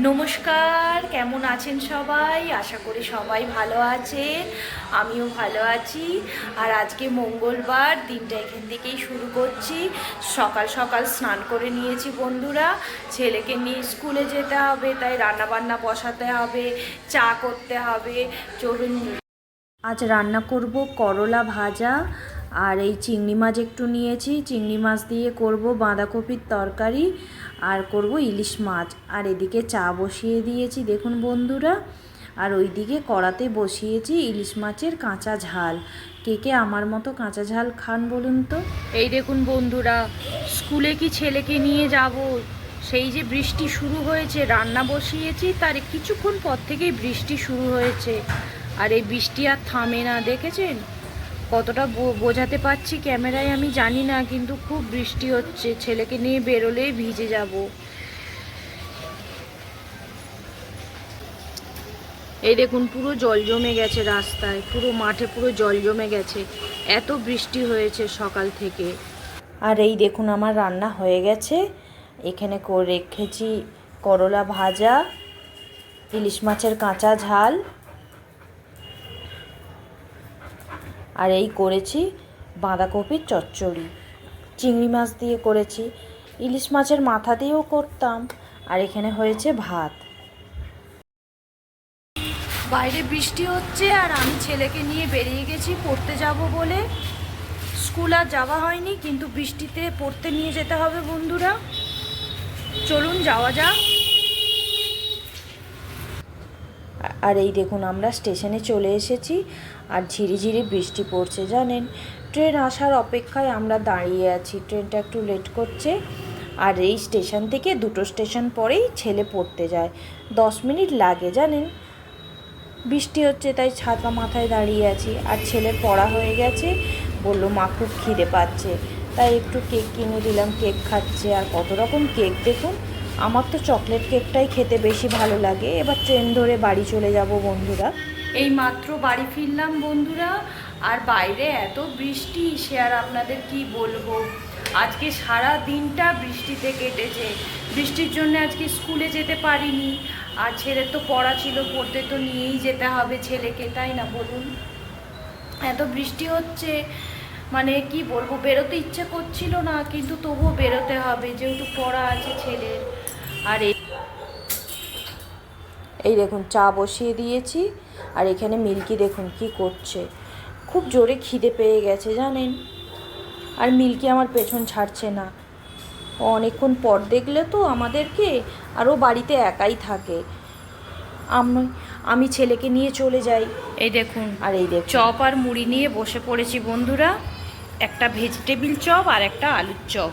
নমস্কার, কেমন আছেন সবাই? আশা করি সবাই ভালো আছেন, আমিও ভালো আছি। আর আজকে মঙ্গলবার, দিনটা এখান থেকেই শুরু করছি। সকাল সকাল স্নান করে নিয়েছি বন্ধুরা। ছেলেকে নিয়ে স্কুলে যেতে হবে, তাই রান্নাবান্না বসাতে হবে, চা করতে হবে চলুন আজ রান্না করব করলা ভাজা। আর এই চিংড়ি মাছ একটু নিয়েছি। চিংড়ি মাছ দিয়ে করব বাঁধাকপির তরকারি আর করব ইলিশ মাছ। আর এদিকে চা বসিয়ে দিয়েছি, দেখুন বন্ধুরা। আর ওইদিকে কড়াতে বসিয়েছি ইলিশ মাছের কাঁচা ঝাল। কে কে আমার মতো কাঁচা ঝাল খান বলুন তো? এই দেখুন বন্ধুরা, স্কুলে কি ছেলেকে নিয়ে যাব? সেই যে বৃষ্টি শুরু হয়েছে, রান্না বসিয়েছি, তার কিছুক্ষণ পর থেকেই বৃষ্টি শুরু হয়েছে। আর এই বৃষ্টি আর থামে না, দেখেছেন? কতটা বোঝাতে পারছি ক্যামেরায় আমি জানি না, কিন্তু খুব বৃষ্টি হচ্ছে, ছেলেকে নিয়ে বেরোলেই ভিজে যাব। এই দেখুন, পুরো জল জমে গেছে রাস্তায়, পুরো মাঠে পুরো জল জমে গেছে, এত বৃষ্টি হয়েছে সকাল থেকে। আর এই দেখুন, আমার রান্না হয়ে গেছে, এখানে রেখেছি করলা ভাজা, ইলিশ মাছের কাঁচা ঝাল আর এই করেছি বাঁধাকপির চচ্চড়ি। চিংড়ি মাছ দিয়ে করেছি। ইলিশ মাছের মাথা দিয়েও করতাম। আর এখানে হয়েছে ভাত। বাইরে বৃষ্টি হচ্ছে আর আমি ছেলেকে নিয়ে বেরিয়ে গেছি পড়তে যাব বলে। স্কুল আর যাওয়া হয়নি, কিন্তু বৃষ্টিতে পড়তে নিয়ে যেতে হবে বন্ধুরা। চলুন যাওয়া যাক। আর এই দেখুন, আমরা স্টেশনে চলে এসেছি আর ঝিরিঝিরি বৃষ্টি পড়ছে, জানেন? ট্রেন আসার অপেক্ষায় আমরা দাঁড়িয়ে আছি, ট্রেনটা একটু লেট করছে। আর এই স্টেশন থেকে দুটো স্টেশন পরেই ছেলে পড়তে যায়, দশ মিনিট লাগে, জানেন? বৃষ্টি হচ্ছে, তাই ছাতা মাথায় দাঁড়িয়ে আছি। আর ছেলের পড়া হয়ে গেছে, বলল, মা, খুব খিদে পাচ্ছে। তাই একটু কেক কিনে দিলাম, কেক খাচ্ছে, আর কত রকম কেক দেখুন আমার তো চকলেট কেকটাই খেতে বেশি ভালো লাগে। এবার ট্রেন ধরে বাড়ি চলে যাব বন্ধুরা। এই মাত্র বাড়ি ফিরলাম বন্ধুরা, আর বাইরে এত বৃষ্টি, সে আর আপনাদের কি বলব? আজকে সারা দিনটা বৃষ্টিতে কেটেছে। বৃষ্টির জন্য আজকে স্কুলে যেতে পারিনি। আর ছেলের তো পড়া ছিল, পড়তে তো নিয়েই যেতে হবে ছেলেকে, তাই না বলুন? এত বৃষ্টি হচ্ছে মানে কি বলব, বেরোতে ইচ্ছে করছিল না, কিন্তু তবুও বেরোতে হবে, যেহেতু পড়া আছে ছেলের। আর এই দেখুন চা বসিয়ে দিয়েছি। আর এখানে মিল্কি দেখুন কি করছে। খুব জোরে খিদে পেয়ে গেছে জানেন? আর মিল্কি আমার পেছন ছাড়ছে না। ও অনেকক্ষণ পর দেখলে তো আমাদেরকে আর ও বাড়িতে একাই থাকে। আমি আমি ছেলেকে নিয়ে চলে যাই। এই দেখুন আর এই দেখ চপ আর মুড়ি নিয়ে বসে পড়েছি বন্ধুরা। একটা ভেজিটেবিল চপ আর একটা আলুর চপ।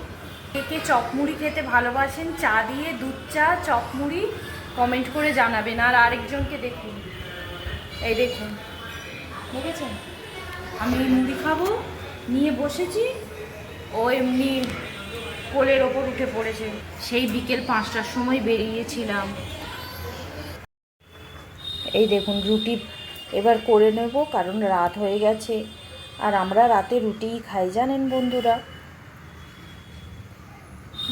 কে চপ মুড়ি খেতে ভালোবাসেন, চা দিয়ে দুধ, চা চপ মুড়ি কমেন্ট করে জানাবেন। আর আরেকজনকে দেখুন। এই দেখুন। দেখেছেন? আমি মুড়ি খাব, নিয়ে বসেছি, ও এমনি কোলের ওপর উঠে পড়েছে। সেই বিকেল পাঁচটার সময় বেরিয়েছিলাম। এই দেখুন, রুটি এবার করে নেব, কারণ রাত হয়ে গেছে। আর আমরা রাতে রুটিই খাই, জানেন বন্ধুরা?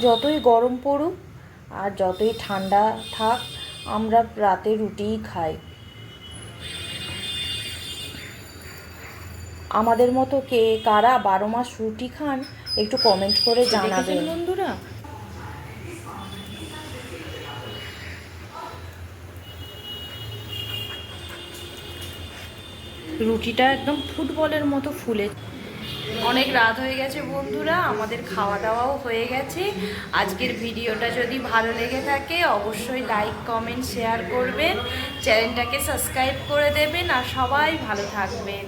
যতই গরম পড়ুক আর যতই ঠান্ডা থাক আমরা রাতে রুটিই খাই। আমাদের মতো কে কারা বারো মাস রুটি খান একটু কমেন্ট করে জানাবেন। বন্ধুরা? রুটিটা একদম ফুটবলের মতো ফুলে। অনেক রাত হয়ে গেছে বন্ধুরা, আমাদের খাওয়া দাওয়াও হয়ে গেছে। আজকের ভিডিওটা যদি ভালো লেগে থাকে, অবশ্যই লাইক কমেন্ট শেয়ার করবেন। চ্যানেলটাকে সাবস্ক্রাইব করে দেবেন। আর সবাই ভালো থাকবেন।